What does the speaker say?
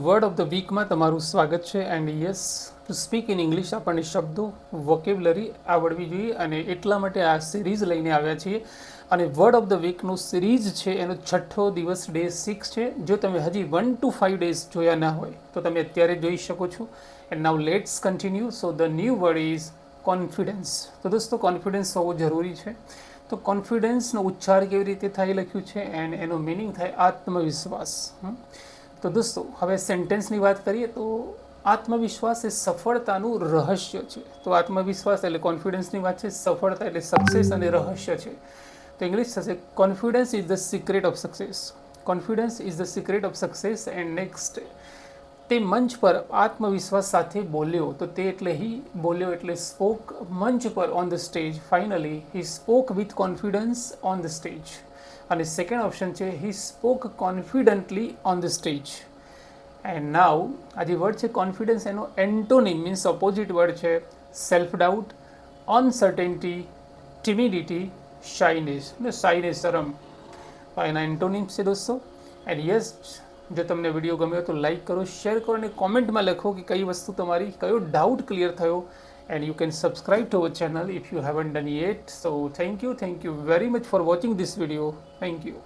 Word of the વીકમાં તમારું સ્વાગત છે and yes to speak in English આપણને શબ્દો વોકેબલરી આવડવી જોઈએ અને એટલા માટે આ સિરીઝ લઈને આવ્યા છીએ. અને વર્ડ ઓફ ધ વીકનું સિરીઝ છે, એનો છઠ્ઠો દિવસ ડે સિક્સ છે. જો તમે હજી વન ટુ ફાઇવ ડેઝ જોયા ના હોય, તો તમે અત્યારે જોઈ શકો છો. And now let's continue so the new word is confidence તો દોસ્તો કોન્ફિડન્સ હોવો જરૂરી છે. તો કોન્ફિડન્સનો ઉચ્ચાર કેવી રીતે થાય લખ્યું છે? એન્ડ એનો મિનિંગ થાય આત્મવિશ્વાસ. હમ. તો દોસ્તો, હવે સેન્ટેન્સની વાત કરીએ તો આત્મવિશ્વાસ એ સફળતાનું રહસ્ય છે. તો આત્મવિશ્વાસ એટલે કોન્ફિડન્સની વાત છે, સફળતા એટલે સક્સેસ અને રહસ્ય છે. તો ઇંગ્લિશ થશે confidence is the secret of success confidence is the secret of success and next તે મંચ પર આત્મવિશ્વાસ સાથે બોલ્યો. તો તે એટલે હી બોલ્યો એટલે સ્પોક મંચ પર on the stage finally he spoke with confidence on the stage અને સેકન્ડ ઓપ્શન છે he spoke confidently on the stage and now આ જે વર્ડ છે કોન્ફિડન્સ એનો એન્ટોનિમ મીન્સ ઓપોઝિટ વર્ડ છે self doubt uncertainty timidity shyness ને shyness શરમ. એના એન્ટોનિમ્સ છે દોસ્તો. એન્ડ યસ જો તમને વીડિયો ગમ્યો તો લાઈક કરો શેર કરો અને કોમેન્ટમાં લખો કે કઈ વસ્તુ તમારી, કયો ડાઉટ ક્લિયર થયો. And you can subscribe to our channel if you haven't done yet so thank you thank you very much for watching this video thank you